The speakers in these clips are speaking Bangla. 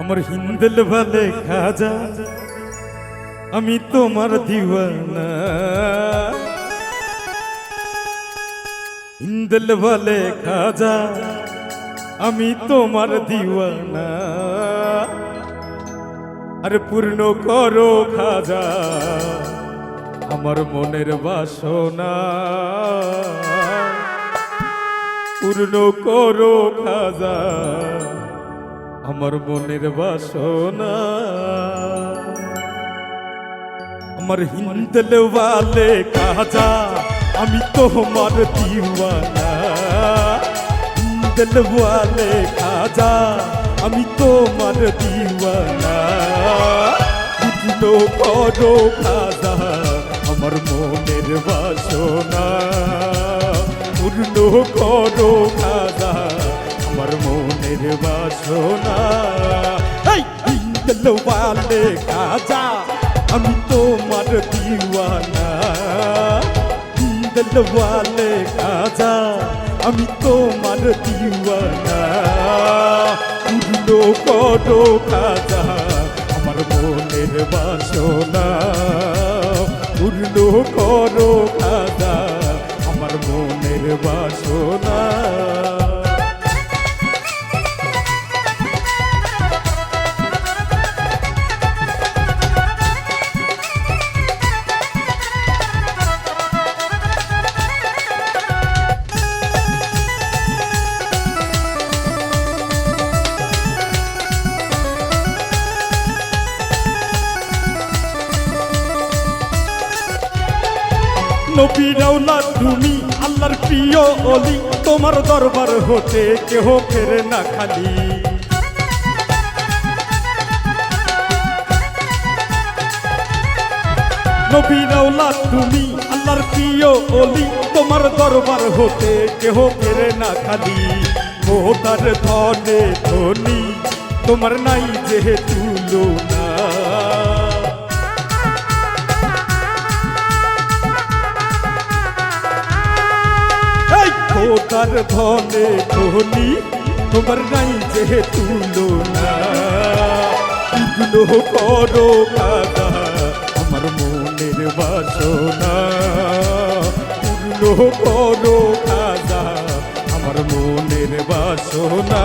আমার হিন্দেল ভালে খাজা, আমি তোমার দিওয়ানা। হিন্দেল ভালে খাজা, আমি তোমার দিওয়ানা। আর পূর্ণ করো খাজা, আমার মনের বাসনা। পূর্ণ করো খাজা। আমার মনের বাসনা। আমার হিন্দল ওয়ালে কাজা আমি তো তোমার দিওয়ানা। হিন্দল ওয়ালে কাজা আমি তো তোমার দিওয়ানা। করো খাজা আমার মনের বাসনা। পূর্ণ করো মনের বাসনা। দিলওয়ালে কাজা আমি তোমার দিওয়ানা। দিলওয়ালে কাজা আমি তোমার দিওয়ানা। পূর্ণ করো খাজা, আমার মনের বাসনা। পূর্ণ করো খাজা, আমার মনের বাসনা। নবীরাওলা তুমি, আল্লাহর প্রিয় অলি। তোমার দরবার হতে কেহ ফেরে না খালি। নবীরাওলা তুমি, আল্লাহর প্রিয় অলি। তোমার দরবার হতে কেহ ফেরে না খালি। ও তার ধনে ধনী, তোমার নাই যেহেতু না খোদার ধনে ধনি তোমার নাই যে তুলনা। তুলো করো কাদা আমার মনের বাসনা। পূর্ণ করো কাদা আমার মনের বাসনা।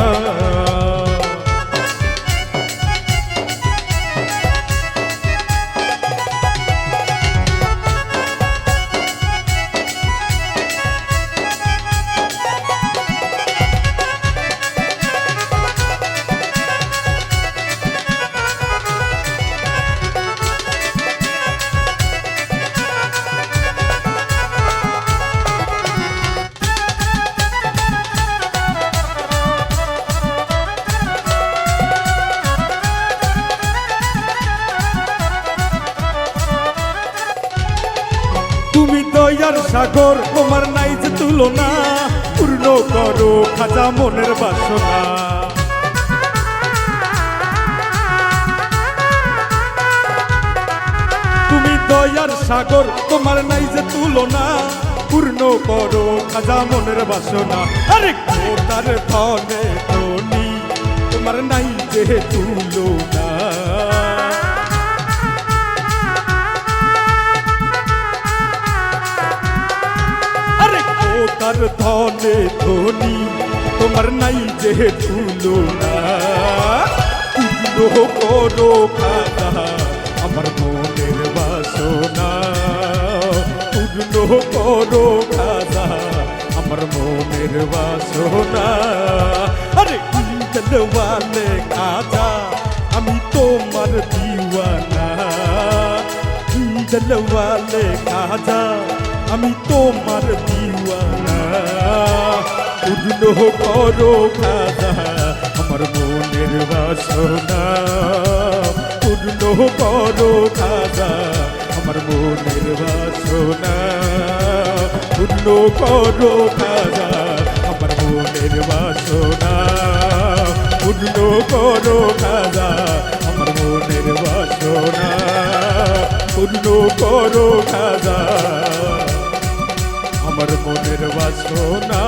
দয়ার সাগর, তোমার নাই যে তুলনা। পূর্ণ করো খাজা মনের বাসনা। তুমি দয়ার সাগর, তোমার নাই যে তুলনা। পূর্ণ করো খাজা মনের বাসনা। আরে ধনে ধনি? তোমার নাই যে তুলনা। তার ধনে ধনি তোমার নাই যে তুলনা তুলো করো খাজা আমার মনের বাসনা পূর্ণ করো খাজা আমার মনের বাসনা আরে দিলওয়ালে খাজা আমি তোমার দিওয়ানা দিলওয়ালে খাজা আমি তোমার দিওয়ানা পূর্ণ করো খাজা, আমার মনের বাসনা। পূর্ণ করো খাজা, আমার মনের বাসনা। পূর্ণ করো খাজা, আমার মনের বাসনা। পূর্ণ করো খাজা, আমার মনের বাসনা। পূর্ণ করো খাজা, আমার মনের বাসনা।